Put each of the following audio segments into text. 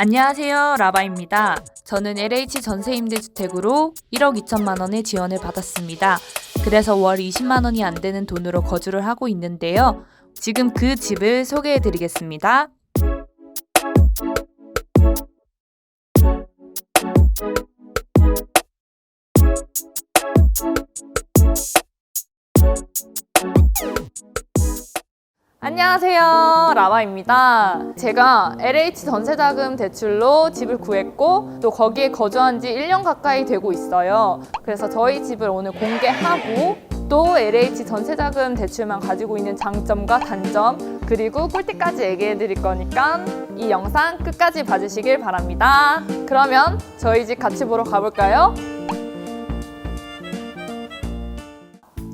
안녕하세요. 라바입니다. 저는 LH 전세임대주택으로 1억 2천만 원의 지원을 받았습니다. 그래서 월 20만 원이 안 되는 돈으로 거주를 하고 있는데요. 지금 그 집을 소개해 드리겠습니다. 안녕하세요. 라바입니다. 제가 LH 전세자금 대출로 집을 구했고 또 거기에 거주한 지 1년 가까이 되고 있어요. 그래서 저희 집을 오늘 공개하고 또 LH 전세자금 대출만 가지고 있는 장점과 단점 그리고 꿀팁까지 얘기해 드릴 거니까 이 영상 끝까지 봐주시길 바랍니다. 그러면 저희 집 같이 보러 가볼까요?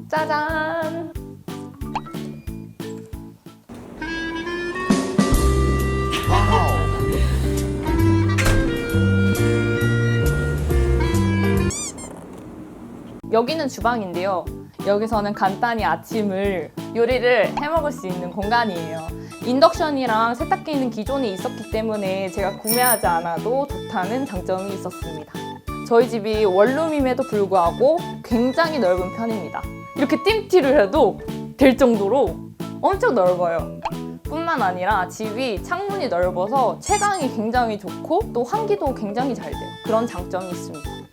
짜잔! 여기는 주방인데요. 여기서는 간단히 아침을 요리를 해 먹을 수 있는 공간이에요. 인덕션이랑 세탁기는 기존에 있었기 때문에 제가 구매하지 않아도 좋다는 장점이 있었습니다. 저희 집이 원룸임에도 불구하고 굉장히 넓은 편입니다. 이렇게 띵티를 해도 될 정도로 엄청 넓어요. 뿐만 아니라 집이 창문이 넓어서 채광이 굉장히 좋고 또 환기도 굉장히 잘 돼요. 그런 장점이 있습니다.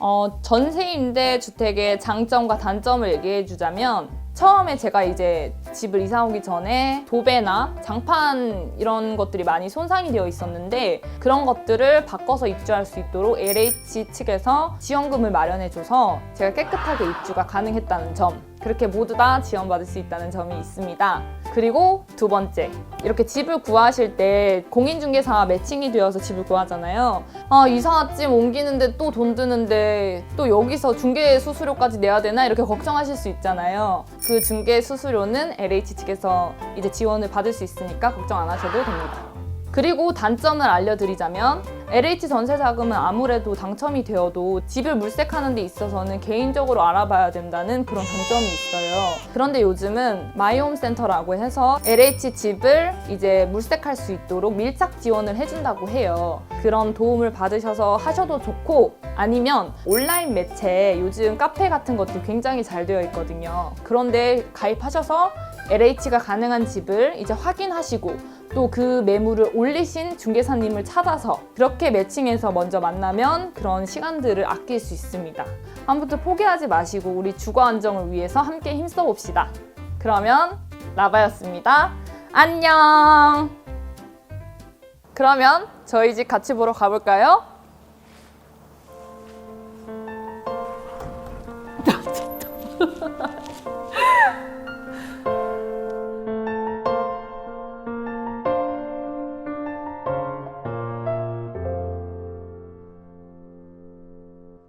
어, 전세임대 주택의 장점과 단점을 얘기해 주자면 처음에 제가 이제 집을 이사 오기 전에 도배나 장판 이런 것들이 많이 손상이 되어 있었는데 그런 것들을 바꿔서 입주할 수 있도록 LH 측에서 지원금을 마련해줘서 제가 깨끗하게 입주가 가능했다는 점 그렇게 모두 다 지원받을 수 있다는 점이 있습니다. 그리고 두 번째, 이렇게 집을 구하실 때 공인중개사 매칭이 되어서 집을 구하잖아요. 아, 이사집 옮기는데 또 돈 드는데 또 여기서 중개 수수료까지 내야 되나 이렇게 걱정하실 수 있잖아요. 그 중개 수수료는 LH 측에서 이제 지원을 받을 수 있으니까 걱정 안 하셔도 됩니다. 그리고 단점을 알려드리자면 LH 전세 자금은 아무래도 당첨이 되어도 집을 물색하는 데 있어서는 개인적으로 알아봐야 된다는 그런 장점이 있어요. 그런데 요즘은 마이홈 센터라고 해서 LH 집을 이제 물색할 수 있도록 밀착 지원을 해준다고 해요. 그런 도움을 받으셔서 하셔도 좋고 아니면 온라인 매체 요즘 카페 같은 것도 굉장히 잘 되어 있거든요. 그런데 가입하셔서 LH가 가능한 집을 이제 확인하시고 또 그 매물을 올리신 중개사님을 찾아서 그렇게 매칭해서 먼저 만나면 그런 시간들을 아낄 수 있습니다. 아무튼 포기하지 마시고 우리 주거 안정을 위해서 함께 힘써 봅시다. 그러면 라바였습니다. 안녕. 그러면 저희 집 같이 보러 가볼까요?